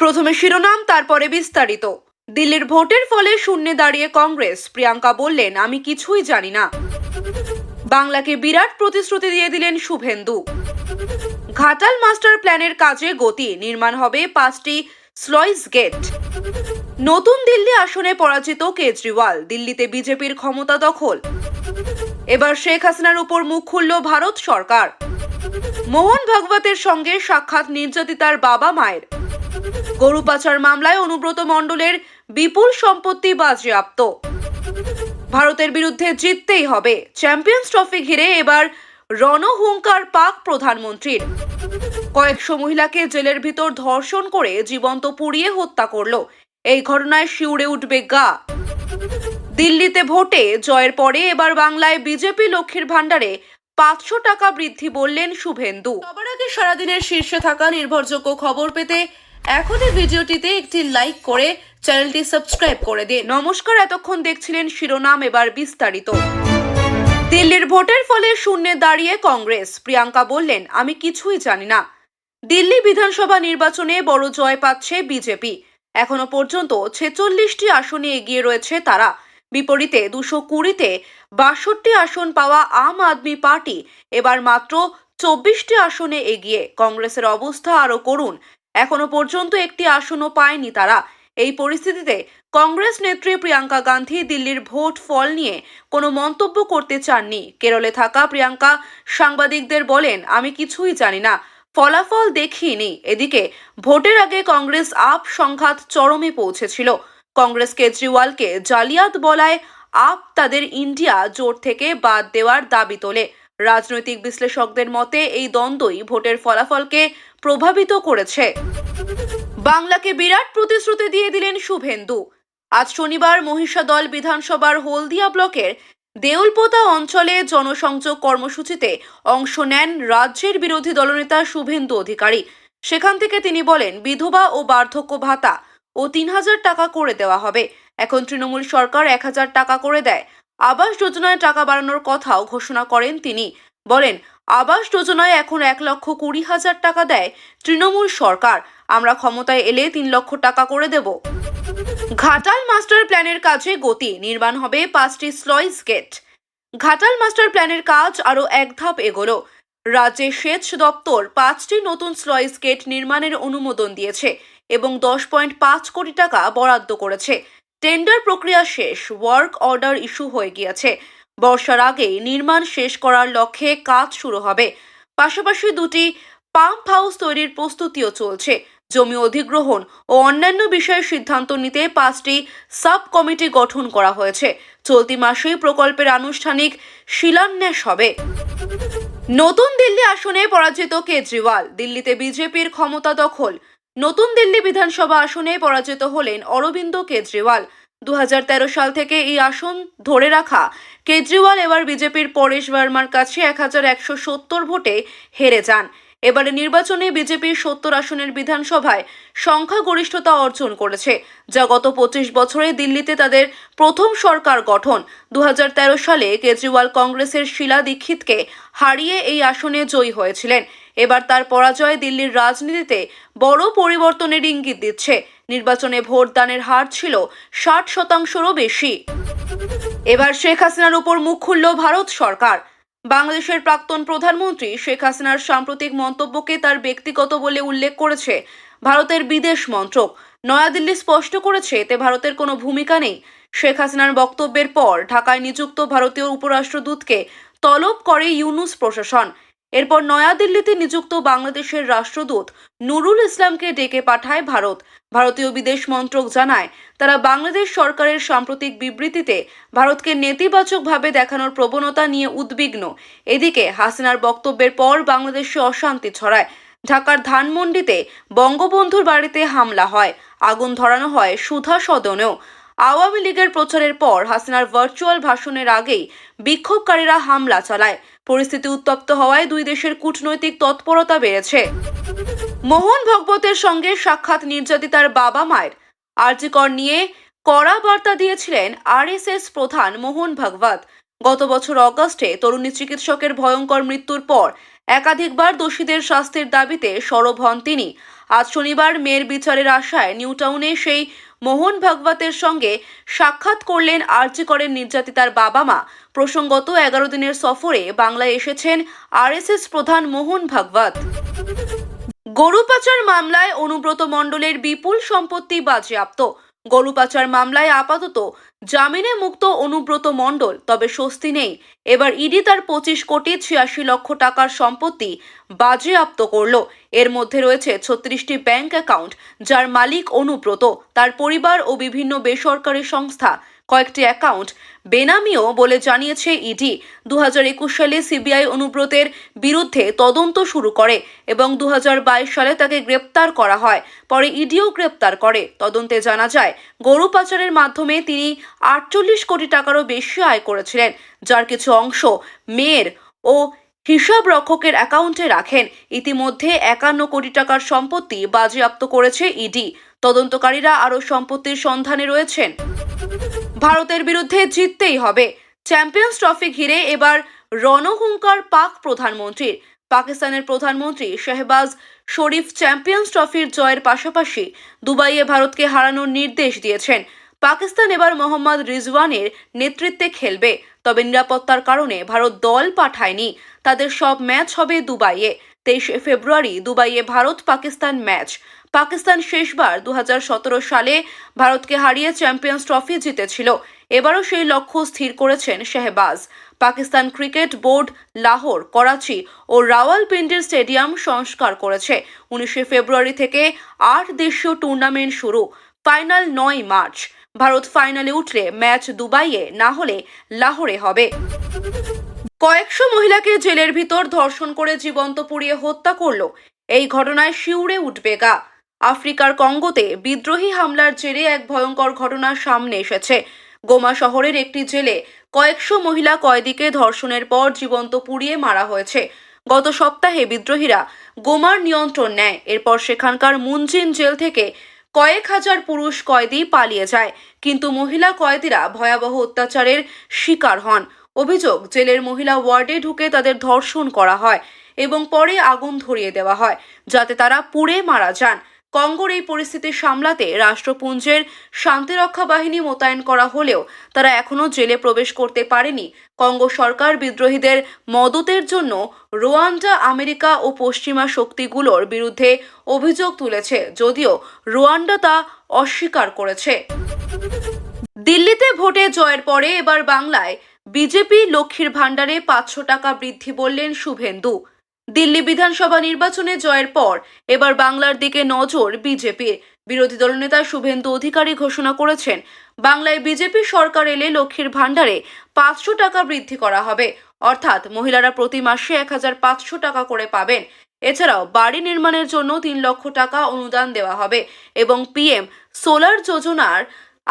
প্রথমে শিরোনাম, তারপরে বিস্তারিত। দিল্লির ভোটের ফলে শূন্যে দাঁড়িয়ে কংগ্রেস। প্রিয়াঙ্কা বললেন, আমি কিছুই জানি না। বাংলাকে বিরাট প্রতিশ্রুতি দিয়ে দিলেন শুভেন্দু। ঘাটাল মাস্টার প্ল্যানের কাজে গতি, নির্মাণ হবে পাঁচটি স্লয়েস গেট। নতুন দিল্লি আসনে পরাজিত কেজরিওয়াল, দিল্লিতে বিজেপির ক্ষমতা দখল। এবার শেখ হাসিনার উপর মুখ খুলল ভারত সরকার। মোহন ভাগবতের সঙ্গে সাক্ষাৎ নির্যাতিতার বাবা মায়ের। গরু পাচার মামলায় অনুব্রত মণ্ডলের বিপুল সম্পত্তি বাজেয়াপ্ত। ভারতের বিরুদ্ধে জিততেই হবে। চ্যাম্পিয়ন্স ট্রফি ঘিরে এবার রণহুঙ্কার পাক প্রধানমন্ত্রীর। কয়েকশো মহিলাকে জেলের ভিতর ধর্ষণ করে জীবন্ত পুড়িয়ে হত্যা করল। এই ঘটনায় শিউরে উঠবে গা। দিল্লিতে ভোটে জয়ের পরে এবার বাংলায় বিজেপি লক্ষ্মীর ভাণ্ডারে পাঁচশো টাকা বৃদ্ধি বললেন শুভেন্দু। সবার আগে সারাদিনের শীর্ষে থাকা নির্ভরযোগ্য খবর পেতে এখনই ভিডিওটিতে একটি লাইক করে চ্যানেলটি সাবস্ক্রাইব করে দিন। নমস্কার, এতক্ষণ দেখছিলেন শিরোনাম, এবার বিস্তারিত। দিল্লির ভোটের ফলে শূন্যে দাঁড়িয়ে কংগ্রেস। প্রিয়াঙ্কা বললেন, আমি কিছুই জানি না। দিল্লি বিধানসভা নির্বাচনে বড় জয় পাচ্ছে বিজেপি। এখনও পর্যন্ত ছেচল্লিশটি আসনে এগিয়ে রয়েছে তারা। বিপরীতে দুশো কুড়িতে বাষট্টি আসন পাওয়া আম আদমি পার্টি। এবার মাত্র চব্বিশটি আসনে এগিয়ে। কংগ্রেসের অবস্থা আরও করুন। এখনও পর্যন্ত একটি আসনও পায়নি তারা। এই পরিস্থিতিতে কংগ্রেস নেত্রী প্রিয়াঙ্কা গান্ধী দিল্লির ভোট ফল নিয়ে কোনো মন্তব্য করতে চাননি। কেরলে থাকা প্রিয়াঙ্কা সাংবাদিকদের বলেন, আমি কিছুই জানি না। ফলাফল দেখিনি। এদিকে ভোটের আগে কংগ্রেস আপ সংঘাত চরমে পৌঁছেছিল। কংগ্রেস কেজরিওয়ালকে জালিয়াত বলায় আপ তাদের ইন্ডিয়া জোট থেকে বাদ দেওয়ার দাবি তোলে। রাজনৈতিক বিশ্লেষকদের মতে, এই দ্বন্দ্বই ভোটের ফলাফলকে প্রভাবিত করেছে। বাংলাকে বিরাট প্রতিশ্রুতি দিয়ে দিলেন শুভেন্দু। আজ শনিবার মহিষাদল বিধানসভার হলদিয়া ব্লকের দেউলপোতা অঞ্চলে জনসংযোগ কর্মসূচিতে অংশ নেন রাজ্যের বিরোধী দলনেতা শুভেন্দু অধিকারী। সেখান থেকে তিনি বলেন, বিধবা ও বার্ধক্য ভাতা ও তিন হাজার টাকা করে দেওয়া হবে। এখন তৃণমূল সরকার এক হাজার টাকা করে দেয়। আবাস যোজনায় টাকা বাড়ানোর কথাও ঘোষণা করেন তিনি। বলেন, আবাস যোজনায় এখন এক লক্ষ কুড়ি হাজার টাকা দেয় তৃণমূল সরকার। আমরা ক্ষমতায় এলে তিন লক্ষ টাকা করে দেব। ঘাটাল মাস্টার প্ল্যানের কাজে গতি, নির্মাণ হবে পাঁচটি স্লয়েস গেট। ঘাটাল মাস্টার প্ল্যানের কাজ আরও এক ধাপ এগোলো। রাজ্যে সেচ দপ্তর পাঁচটি নতুন স্লয়েস গেট নির্মাণের অনুমোদন দিয়েছে এবং দশ পয়েন্ট পাঁচ কোটি টাকা বরাদ্দ করেছে। টেন্ডার প্রক্রিয়া শেষ ওয়ার্ক অর্ডার ইস্যু হয়ে গিয়েছে। বর্ষার আগেই নির্মাণ শেষ করার লক্ষ্যে কাজ শুরু হবে। পাশাপাশি দুটি পাম্প হাউস তৈরির প্রস্তুতিও চলছে। জমি অধিগ্রহণ ও অন্যান্য বিষয়ে সিদ্ধান্ত নিতে পাঁচটি সাব কমিটি গঠন করা হয়েছে। চলতি মাসেই প্রকল্পের আনুষ্ঠানিক শিলান্যাস হবে। নতুন দিল্লি আসনে পরাজিত কেজরিওয়াল, দিল্লিতে বিজেপির ক্ষমতা দখল। নতুন দিল্লি বিধানসভা আসনে পরাজিত হলেন অরবিন্দ কেজরিওয়াল। দু হাজার তেরো সাল থেকে এই আসন ধরে রাখা কেজরিওয়াল এবার বিজেপির পরেশ ভার্মার কাছে এক হাজার একশো সত্তর ভোটে হেরে যান। এবারে নির্বাচনে বিজেপির সত্তর আসনের বিধানসভায় সংখ্যাগরিষ্ঠতা অর্জন করেছে, যা গত পঁচিশ বছরে দিল্লিতে তাদের প্রথম সরকার গঠন। দু হাজার তেরো সালে কেজরিওয়াল কংগ্রেসের শিলা দীক্ষিতকে হারিয়ে এই আসনে জয়ী হয়েছিলেন। এবার তার পরাজয় দিল্লির রাজনীতিতে বড় পরিবর্তনের ইঙ্গিত দিচ্ছে। নির্বাচনে ভোটদানের হার ছিল ষাট শতাংশেরও বেশি। এবার শেখ হাসিনার উপর মুখ খুলল ভারত সরকার। বাংলাদেশের প্রাক্তন প্রধানমন্ত্রী শেখ হাসিনার সাম্প্রতিক মন্তব্যকে তার ব্যক্তিগত বলে উল্লেখ করেছে ভারতের বিদেশ মন্ত্রক। নয়াদিল্লি স্পষ্ট করেছে এতে ভারতের কোনো ভূমিকা নেই। শেখ হাসিনার বক্তব্যের পর ঢাকায় নিযুক্ত ভারতীয় উপরাষ্ট্রদূতকে তলব করে ইউনুস প্রশাসন। এরপর নয়াদিল্লিতে নিযুক্ত বাংলাদেশের রাষ্ট্রদূত নুরুল ইসলামকে ডেকে পাঠায় ভারত। ভারতীয় বিদেশ মন্ত্রক জানায়, তারা বাংলাদেশ সরকারের সাম্প্রতিক বিবৃতিতে ভারতকে নেতিবাচকভাবে দেখানোর প্রবণতা নিয়ে উদ্বিগ্ন। এদিকে হাসিনার বক্তব্যের পর বাংলাদেশে অশান্তি ছড়ায়। ঢাকার ধানমন্ডিতে বঙ্গবন্ধুর বাড়িতে হামলা হয়। আগুন ধরানো হয় সুধা সদনেও। আওয়ামী লীগের প্রচারের পর হাসিনার ভার্চুয়াল ভাষণের আগেই বিক্ষোভকারীরা হামলা চালায়। পরিস্থিতি উত্তপ্ত হওয়ায় দুই দেশের কূটনৈতিক তৎপরতা বেড়েছে। মোহন ভগবতের সঙ্গে সাক্ষাৎ নির্যাতিতার বাবা মায়ের আর্জিকর নিয়ে কড়া বার্তা দিয়েছিলেন আরএসএস প্রধান মোহন ভাগবত। গত বছর অগস্টে তরুণী চিকিৎসকের ভয়ঙ্কর মৃত্যুর পর একাধিকবার দোষীদের শাস্তির দাবিতে সরব হন তিনি। আজ শনিবার মেয়ের বিচারের আশায় নিউটাউনে সেই মোহন ভাগবতের সঙ্গে সাক্ষাৎ করলেন আর্জি করেন নির্যাতিতার বাবা মা। প্রসঙ্গত এগারো দিনের সফরে বাংলায় এসেছেন আরএসএস প্রধান মোহন ভাগবত। গরু পাচার মামলায় অনুব্রত মণ্ডলের বিপুল সম্পত্তি বাজেয়াপ্ত। গরু পাচার মামলায় আপাতত জামিনে মুক্ত অনুব্রত মণ্ডল, তবে স্বস্তি নেই। এবার ইডি তার পঁচিশ কোটি ছিয়াশি লক্ষ টাকার সম্পত্তি বাজেয়াপ্ত করল। এর মধ্যে রয়েছে ছত্রিশটি ব্যাংক অ্যাকাউন্ট, যার মালিক অনুব্রত, তার পরিবার ও বিভিন্ন বেসরকারি সংস্থা কয়েকটি অ্যাকাউন্ট। বেনামিও বলে জানিয়েছে ইডি দু হাজার একুশ সালে সিবিআই অনুব্রতের বিরুদ্ধে তদন্ত শুরু করে এবং দু হাজার বাইশ সালে তাকে গ্রেপ্তার করা হয়। পরে ইডিও গ্রেপ্তার করে। তদন্তে জানা যায়, গরু পাচারের মাধ্যমে তিনি আটচল্লিশ কোটি টাকারও বেশি আয় করেছিলেন, যার কিছু অংশ মেয়ের ও হিসাব রক্ষকের অ্যাকাউন্টে রাখেন। ইতিমধ্যে একান্ন কোটি টাকার সম্পত্তি বাজেয়াপ্ত করেছে ইডি। তদন্তকারীরা আরও সম্পত্তির সন্ধানে রয়েছেন। ভারতের বিরুদ্ধে জিততেই হবে। চ্যাম্পিয়ন্স ট্রফি ঘিরে এবার রণহুঙ্কার পাক প্রধানমন্ত্রীর। পাকিস্তানের প্রধানমন্ত্রী শেহবাজ শরীফ চ্যাম্পিয়ন্স ট্রফির জয়ের পাশাপাশি দুবাইয়ে ভারতকে হারানোর নির্দেশ দিয়েছেন। পাকিস্তান এবার মোহাম্মদ রিজওয়ানের নেতৃত্বে খেলবে। তবে নিরাপত্তার কারণে ভারত দল পাঠায়নি। তাদের সব ম্যাচ হবে দুবাইয়ে। তেইশে ফেব্রুয়ারি দুবাইয়ে ভারত পাকিস্তান ম্যাচ। পাকিস্তান শেষবার দু হাজার সতেরো সালে ভারতকে হারিয়ে চ্যাম্পিয়ন্স ট্রফি জিতেছিল। এবারও সেই লক্ষ্য স্থির করেছেন শেহবাজ। পাকিস্তান ক্রিকেট বোর্ড লাহোর, করাচি ও রাওয়ালপিন্ডির স্টেডিয়াম সংস্কার করেছে। উনিশে ফেব্রুয়ারি থেকে আট দেশীয় টুর্নামেন্ট শুরু, ফাইনাল নয় মার্চ। ভারত ফাইনালে উঠলে ম্যাচ দুবাইয়ে, না হলে লাহোরে হবে। কয়েকশো মহিলাকে জেলের ভিতর ধর্ষণ করে জীবন্ত পুড়িয়ে হত্যা করল। এই ঘটনায় শিউরে উঠবে গা। আফ্রিকার কঙ্গোতে বিদ্রোহী হামলার জেরে এক ভয়ঙ্কর ঘটনা সামনে এসেছে। গোমা শহরের একটি জেলে কয়েকশো মহিলা কয়েদিকে ধর্ষণের পর জীবন্ত পুড়িয়ে মারা হয়েছে। গত সপ্তাহে বিদ্রোহীরা গোমার নিয়ন্ত্রণ নেয়। এরপর সেখানকার মুনজিন জেল থেকে কয়েক হাজার পুরুষ কয়েদি পালিয়ে যায়। কিন্তু মহিলা কয়েদিরা ভয়াবহ অত্যাচারের শিকার হন। অভিযোগ, জেলের মহিলা ওয়ার্ডে ঢুকে তাদের ধর্ষণ করা হয় এবং পরে আগুন ধরিয়ে দেওয়া হয়, যাতে তারা পুড়ে মারা যান। কঙ্গোর এই পরিস্থিতি সামলাতে রাষ্ট্রপুঞ্জের শান্তিরক্ষা বাহিনী মোতায়েন করা হলেও তারা এখনও জেলে প্রবেশ করতে পারেনি। কঙ্গো সরকার বিদ্রোহীদের মদতের জন্য রোয়ান্ডা, আমেরিকা ও পশ্চিমা শক্তিগুলোর বিরুদ্ধে অভিযোগ তুলেছে, যদিও রোয়ান্ডা তা অস্বীকার করেছে। দিল্লিতে ভোটে জয়ের পরে এবার বাংলায় বিজেপি লক্ষ্মীর ভাণ্ডারে পাঁচশো টাকা বৃদ্ধি বললেন শুভেন্দু। দিল্লি বিধানসভা নির্বাচনে জয়ের পর এবার বাংলার দিকে নজর বিজেপির বিরোধী দলনেতা শুভেন্দু অধিকারী ঘোষণা করেছেন, বাংলায় বিজেপি সরকার এলে লক্ষ্মীর ভাণ্ডারে পাঁচশো টাকা বৃদ্ধি করা হবে। অর্থাৎ মহিলারা প্রতি মাসে এক হাজার পাঁচশো টাকা করে পাবেন। এছাড়াও বাড়ি নির্মাণের জন্য তিন লক্ষ টাকা অনুদান দেওয়া হবে এবং পিএম সোলার যোজনার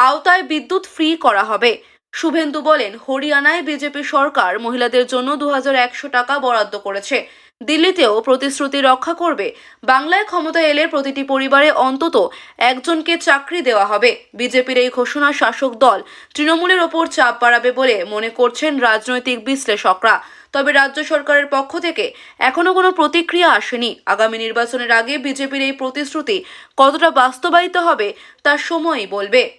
আওতায় বিদ্যুৎ ফ্রি করা হবে। শুভেন্দু বলেন, হরিয়ানায় বিজেপি সরকার মহিলাদের জন্য দু হাজার একশো টাকা বরাদ্দ করেছে। দিল্লিতেও প্রতিশ্রুতি রক্ষা করবে। বাংলায় ক্ষমতা এলে প্রতিটি পরিবারে অন্তত একজনকে চাকরি দেওয়া হবে। বিজেপির এই ঘোষণা শাসক দল তৃণমূলের ওপর চাপ বাড়াবে বলে মনে করছেন রাজনৈতিক বিশ্লেষকরা। তবে রাজ্য সরকারের পক্ষ থেকে এখনও কোনো প্রতিক্রিয়া আসেনি। আগামী নির্বাচনের আগে বিজেপির এই প্রতিশ্রুতি কতটা বাস্তবায়িত হবে তা সময়ই বলবে।